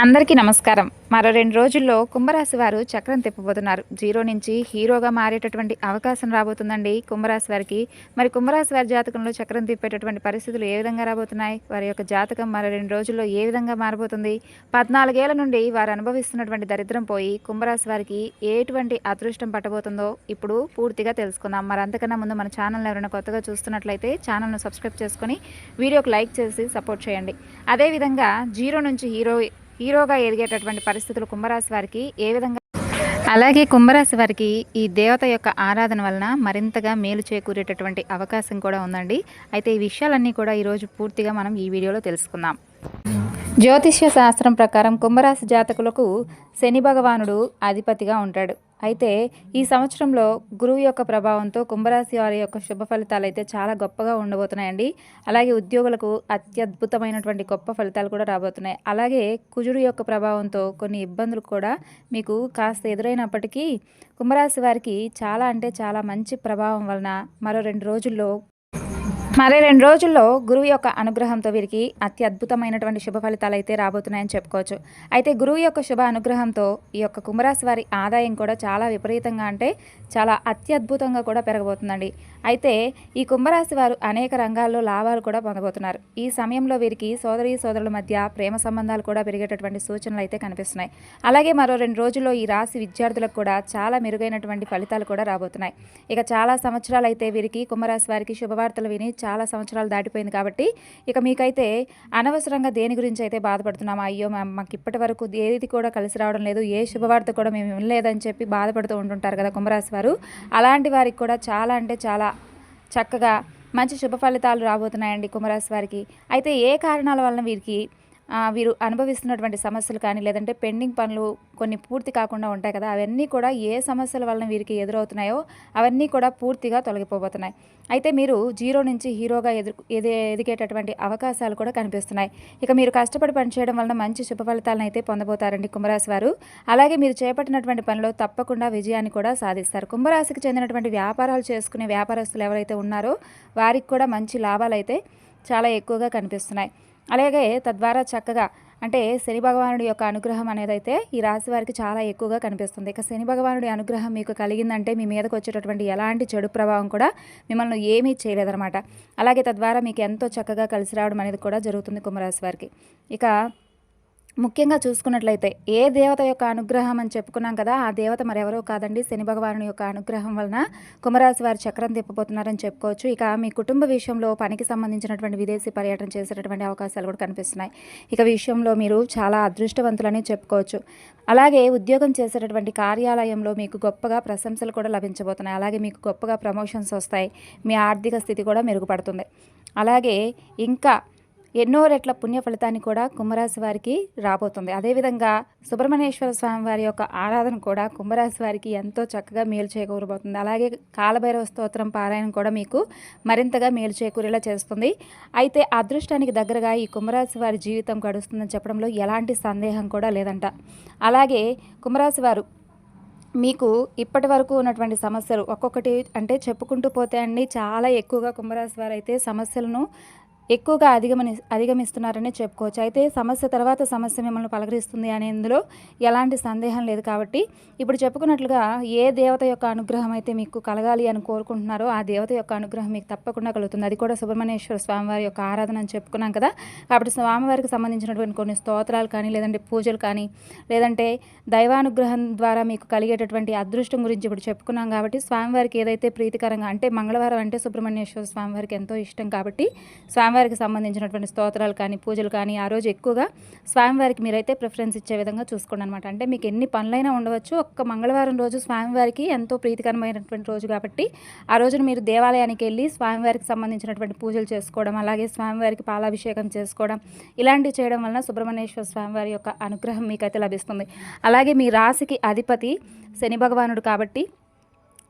అందరికీ నమస్కారం. మరో రెండు రోజుల్లో కుంభరాశి వారు చక్రం తిప్పబోతున్నారు. జీరో నుంచి హీరోగా మారేటటువంటి అవకాశం రాబోతుందండి. కుంభరాశి వారికి మరి కుంభరాశి వారి జాతకంలో చక్రం తిప్పేటటువంటి పరిస్థితులు ఏ విధంగా రాబోతున్నాయి? వారి యొక్క జాతకం మరో రెండు రోజుల్లో ఏ విధంగా మారబోతుంది? పద్నాలుగేళ్ళ నుండి వారు అనుభవిస్తున్నటువంటి దరిద్రం పోయి కుంభరాశి వారికి ఎటువంటి అదృష్టం పట్టబోతుందో ఇప్పుడు పూర్తిగా తెలుసుకుందాం. మరి అంతకన్నా ముందు మన ఛానల్ ఎవరైనా కొత్తగా చూస్తున్నట్లయితే ఛానల్ను సబ్స్క్రైబ్ చేసుకొని వీడియోకి లైక్ చేసి సపోర్ట్ చేయండి. అదేవిధంగా జీరో నుంచి హీరో హీరోగా ఎదిగేటటువంటి పరిస్థితులు కుంభరాశి వారికి ఏ విధంగా అలాగే కుంభరాశి వారికి ఈ దేవత యొక్క ఆరాధన వలన మరింతగా మేలు చేకూరేటటువంటి అవకాశం కూడా ఉందండి. అయితే ఈ విషయాలన్నీ కూడా ఈరోజు పూర్తిగా మనం ఈ వీడియోలో తెలుసుకుందాం. జ్యోతిష్య శాస్త్రం ప్రకారం కుంభరాశి జాతకులకు శని భగవానుడు అధిపతిగా ఉంటాడు. అయితే ఈ సంవత్సరంలో గురువు యొక్క ప్రభావంతో కుంభరాశి వారి యొక్క శుభ ఫలితాలు అయితే చాలా గొప్పగా ఉండబోతున్నాయండి. అలాగే ఉద్యోగులకు అత్యద్భుతమైనటువంటి గొప్ప ఫలితాలు కూడా రాబోతున్నాయి. అలాగే కుజుడు యొక్క ప్రభావంతో కొన్ని ఇబ్బందులు కూడా మీకు కాస్త ఎదురైనప్పటికీ కుంభరాశి వారికి చాలా అంటే చాలా మంచి ప్రభావం వలన మరో రెండు రోజుల్లో మరి రెండు రోజుల్లో గురువు యొక్క అనుగ్రహంతో వీరికి అతి అద్భుతమైనటువంటి శుభ ఫలితాలు అయితే రాబోతున్నాయని చెప్పుకోవచ్చు. అయితే గురువు యొక్క శుభ అనుగ్రహంతో ఈ యొక్క కుంభరాశి వారి ఆదాయం కూడా చాలా విపరీతంగా అంటే చాలా అత్యద్భుతంగా కూడా పెరగబోతుందండి. అయితే ఈ కుంభరాశి వారు అనేక రంగాల్లో లాభాలు కూడా పొందబోతున్నారు. ఈ సమయంలో వీరికి సోదరి సోదరుల మధ్య ప్రేమ సంబంధాలు కూడా పెరిగేటటువంటి సూచనలు అయితే కనిపిస్తున్నాయి. అలాగే మరో రెండు రోజుల్లో ఈ రాశి విద్యార్థులకు కూడా చాలా మెరుగైనటువంటి ఫలితాలు కూడా రాబోతున్నాయి. ఇక చాలా సంవత్సరాలు అయితే వీరికి కుంభరాశి వారికి శుభవార్తలు విని చాలా సంవత్సరాలు దాటిపోయింది కాబట్టి ఇక మీకైతే అనవసరంగా దేని గురించి అయితే బాధపడుతున్నామా? అయ్యో మాకు ఇప్పటి వరకు ఏది కూడా కలిసి రావడం లేదు ఏ శుభవార్త కూడా మేము వినలేదని చెప్పి బాధపడుతూ ఉంటుంటారు కదా కుంభరాశి వారు. అలాంటి వారికి కూడా చాలా అంటే చాలా చక్కగా మంచి శుభ ఫలితాలు రాబోతున్నాయండి కుంభరాశి వారికి. అయితే ఏ కారణాల వలన వీరికి వీరు అనుభవిస్తున్నటువంటి సమస్యలు కానీ లేదంటే పెండింగ్ పనులు కొన్ని పూర్తి కాకుండా ఉంటాయి కదా అవన్నీ కూడా ఏ సమస్యల వలన వీరికి ఎదురవుతున్నాయో అవన్నీ కూడా పూర్తిగా తొలగిపోబోతున్నాయి. అయితే మీరు జీరో నుంచి హీరోగా ఎదురు ఎదిగేటటువంటి అవకాశాలు కూడా కనిపిస్తున్నాయి. ఇక మీరు కష్టపడి పనిచేయడం వలన మంచి శుభ ఫలితాలను అయితే పొందబోతారండి కుంభరాశి వారు. అలాగే మీరు చేపట్టినటువంటి పనిలో తప్పకుండా విజయాన్ని కూడా సాధిస్తారు. కుంభరాశికి చెందినటువంటి వ్యాపారాలు చేసుకునే వ్యాపారస్తులు ఎవరైతే ఉన్నారో వారికి కూడా మంచి లాభాలు అయితే చాలా ఎక్కువగా కనిపిస్తున్నాయి. అలాగే తద్వారా చక్కగా అంటే శని భగవానుడి యొక్క అనుగ్రహం అనేది అయితే ఈ రాశి వారికి చాలా ఎక్కువగా కనిపిస్తుంది. ఇక శని భగవానుడి అనుగ్రహం మీకు కలిగిందంటే మీ మీదకి వచ్చేటటువంటి ఎలాంటి చెడు ప్రభావం కూడా మిమ్మల్ని ఏమీ చేయలేదన్నమాట. అలాగే తద్వారా మీకు ఎంతో చక్కగా కలిసి రావడం అనేది కూడా జరుగుతుంది కుంభరాశి వారికి. ఇక ముఖ్యంగా చూసుకున్నట్లయితే ఏ దేవత యొక్క అనుగ్రహం అని చెప్పుకున్నాం కదా ఆ దేవత మరెవరో కాదండి. శని భగవాను యొక్క అనుగ్రహం వలన కుమరాశి వారు చక్రం తిప్పబోతున్నారని చెప్పుకోవచ్చు. ఇక మీ కుటుంబ విషయంలో పనికి సంబంధించినటువంటి విదేశీ పర్యటన చేసేటటువంటి అవకాశాలు కూడా కనిపిస్తున్నాయి. ఇక విషయంలో మీరు చాలా అదృష్టవంతులని చెప్పుకోవచ్చు. అలాగే ఉద్యోగం చేసేటటువంటి కార్యాలయంలో మీకు గొప్పగా ప్రశంసలు కూడా లభించబోతున్నాయి. అలాగే మీకు గొప్పగా ప్రమోషన్స్ వస్తాయి. మీ ఆర్థిక స్థితి కూడా మెరుగుపడుతుంది. అలాగే ఇంకా ఎన్నో రెట్ల పుణ్య ఫలితాన్ని కూడా కుంభరాశి వారికి రాబోతుంది. అదేవిధంగా సుబ్రహ్మణ్యేశ్వర స్వామి వారి యొక్క ఆరాధన కూడా కుంభరాశి వారికి ఎంతో చక్కగా మేలు చేకూరబోతుంది. అలాగే కాలభైరవ స్తోత్రం పారాయణం కూడా మీకు మరింతగా మేలు చేకూరేలా చేస్తుంది. అయితే అదృష్టానికి దగ్గరగా ఈ కుంభరాశి వారి జీవితం గడుస్తుందని చెప్పడంలో ఎలాంటి సందేహం కూడా లేదంట. అలాగే కుంభరాశి వారు మీకు ఇప్పటి వరకు ఉన్నటువంటి సమస్యలు ఒక్కొక్కటి అంటే చెప్పుకుంటూ పోతే అండి చాలా ఎక్కువగా కుంభరాశి వారు అయితే సమస్యలను ఎక్కువగా అధిగమని అధిగమిస్తున్నారని చెప్పుకోవచ్చు. అయితే సమస్య తర్వాత సమస్య మిమ్మల్ని పలకరిస్తుంది అనేందులో ఎలాంటి సందేహం లేదు కాబట్టి ఇప్పుడు చెప్పుకున్నట్లుగా ఏ దేవత యొక్క అనుగ్రహం అయితే మీకు కలగాలి అని కోరుకుంటున్నారో ఆ దేవత యొక్క అనుగ్రహం మీకు తప్పకుండా కలుగుతుంది. అది కూడా సుబ్రహ్మణ్యేశ్వర స్వామివారి యొక్క ఆరాధన అని చెప్పుకున్నాం కదా. కాబట్టి స్వామివారికి సంబంధించినటువంటి కొన్ని స్తోత్రాలు కానీ లేదంటే పూజలు కానీ లేదంటే దైవానుగ్రహం ద్వారా మీకు కలిగేటటువంటి అదృష్టం గురించి ఇప్పుడు చెప్పుకున్నాం కాబట్టి స్వామివారికి ఏదైతే ప్రీతికరంగా అంటే మంగళవారం అంటే సుబ్రహ్మణ్యేశ్వర స్వామివారికి ఎంతో ఇష్టం కాబట్టి స్వామి స్వామివారికి సంబంధించినటువంటి స్తోత్రాలు కానీ పూజలు కానీ ఆ రోజు ఎక్కువగా స్వామివారికి మీరైతే ప్రిఫరెన్స్ ఇచ్చే విధంగా చూసుకోండి అనమాట అంటే మీకు ఎన్ని పనులైనా ఉండవచ్చు. ఒక్క మంగళవారం రోజు స్వామివారికి ఎంతో ప్రీతికరమైనటువంటి రోజు కాబట్టి ఆ రోజున మీరు దేవాలయానికి వెళ్ళి స్వామివారికి సంబంధించినటువంటి పూజలు చేసుకోవడం అలాగే స్వామివారికి పాలాభిషేకం చేసుకోవడం ఇలాంటివి చేయడం వలన సుబ్రహ్మణ్యేశ్వర స్వామివారి యొక్క అనుగ్రహం మీకైతే లభిస్తుంది. అలాగే మీ రాశికి అధిపతి శని భగవానుడు కాబట్టి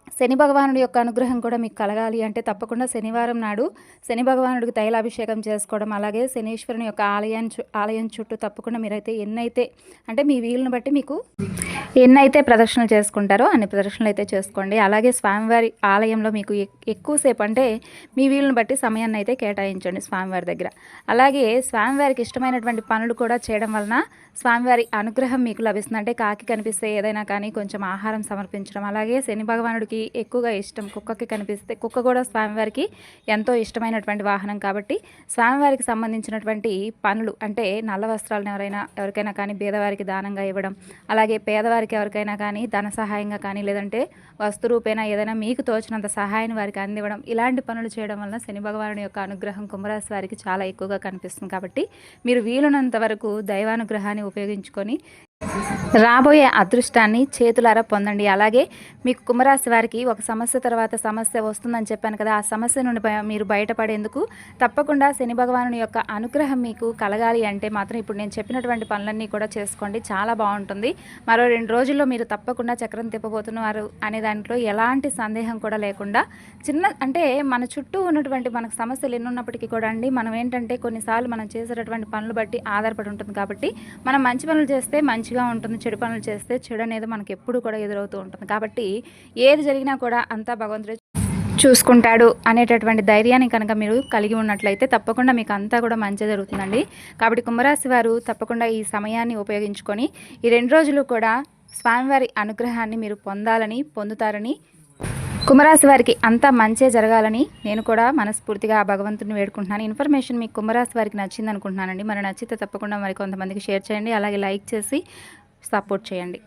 శని భగవానుడి యొక్క అనుగ్రహం కూడా మీకు కలగాలి అంటే తప్పకుండా శనివారం నాడు శని భగవానుడికి తైలాభిషేకం చేసుకోవడం అలాగే శనీశ్వరుని యొక్క ఆలయం చు- ఆలయం చుట్టూ తప్పకుండా మీరైతే ఎన్నైతే అంటే మీ వీలుని బట్టి మీకు ఎన్నైతే ప్రదర్శనలు చేసుకుంటారో అన్ని ప్రదర్శనలు అయితే చేసుకోండి. అలాగే స్వామివారి ఆలయంలో మీకు ఎక్కువసేపు అంటే మీ వీలుని బట్టి సమయాన్ని అయితే కేటాయించండి స్వామివారి దగ్గర. అలాగే స్వామివారికి ఇష్టమైనటువంటి పనులు కూడా చేయడం వలన స్వామివారి అనుగ్రహం మీకు లభిస్తుంది. అంటే కాకి కనిపిస్తే ఏదైనా కానీ కొంచెం ఆహారం సమర్పించడం అలాగే శని భగవానుడికి ఎక్కువగా ఇష్టం. కుక్కకి కనిపిస్తే కుక్క కూడా స్వామివారికి ఎంతో ఇష్టమైనటువంటి వాహనం కాబట్టి స్వామివారికి సంబంధించినటువంటి పనులు అంటే నల్ల వస్త్రాలను ఎవరైనా ఎవరికైనా కానీ పేదవారికి దానంగా ఇవ్వడం అలాగే పేదవారికి ఎవరికైనా కానీ ధన సహాయంగా కానీ లేదంటే వస్తు రూపేణా ఏదైనా మీకు తోచినంత సహాయాన్ని వారికి అందివ్వడం ఇలాంటి పనులు చేయడం వలన శని భగవానుడి యొక్క అనుగ్రహం కుంభరాశి వారికి చాలా ఎక్కువగా కనిపిస్తుంది కాబట్టి మీరు వీలున్నంత వరకు దైవానుగ్రహాన్ని ఉపయోగించుకొని రాబోయే అదృష్టాన్ని చేతులారా పొందండి. అలాగే మీకు కుంభరాశి వారికి ఒక సమస్య తర్వాత సమస్య వస్తుందని చెప్పాను కదా. ఆ సమస్య నుండి బయ- మీరు బయటపడేందుకు తప్పకుండా శని భగవానుని యొక్క అనుగ్రహం మీకు కలగాలి అంటే మాత్రం ఇప్పుడు నేను చెప్పినటువంటి పనులన్నీ కూడా చేసుకోండి. చాలా బాగుంటుంది. మరో రెండు రోజుల్లో మీరు తప్పకుండా చక్రం తిప్పబోతున్నారు అనే దాంట్లో ఎలాంటి సందేహం కూడా లేకుండా చిన్న అంటే మన చుట్టూ ఉన్నటువంటి మనకు సమస్యలు ఎన్నున్నప్పటికీ కూడా అండి మనం ఏంటంటే కొన్నిసార్లు మనం చేసేటటువంటి పనులు బట్టి ఆధారపడి ఉంటుంది కాబట్టి మనం మంచి పనులు చేస్తే మంచి మంచిగా ఉంటుంది చెడు పనులు చేస్తే చెడు అనేది మనకి ఎప్పుడు కూడా ఎదురవుతూ ఉంటుంది. కాబట్టి ఏది జరిగినా కూడా అంతా భగవంతుడే చూసుకుంటాడు అనేటటువంటి ధైర్యాన్ని కనుక మీరు కలిగి ఉన్నట్లయితే తప్పకుండా మీకు అంతా కూడా మంచి జరుగుతుందండి. కాబట్టి కుంభరాశి వారు తప్పకుండా ఈ సమయాన్ని ఉపయోగించుకొని ఈ రెండు రోజులు కూడా స్వామివారి అనుగ్రహాన్ని మీరు పొందాలని పొందుతారని కుంభరాశి వారికి అంతా మంచే జరగాలని నేను కూడా మనస్ఫూర్తిగా ఆ భగవంతుని వేడుకుంటున్నాను. ఇన్ఫర్మేషన్ మీకు కుంభరాశి వారికి నచ్చింది అనుకుంటున్నానండి. మరి నచ్చితే తప్పకుండా మరి కొంతమందికి షేర్ చేయండి. అలాగే లైక్ చేసి సపోర్ట్ చేయండి.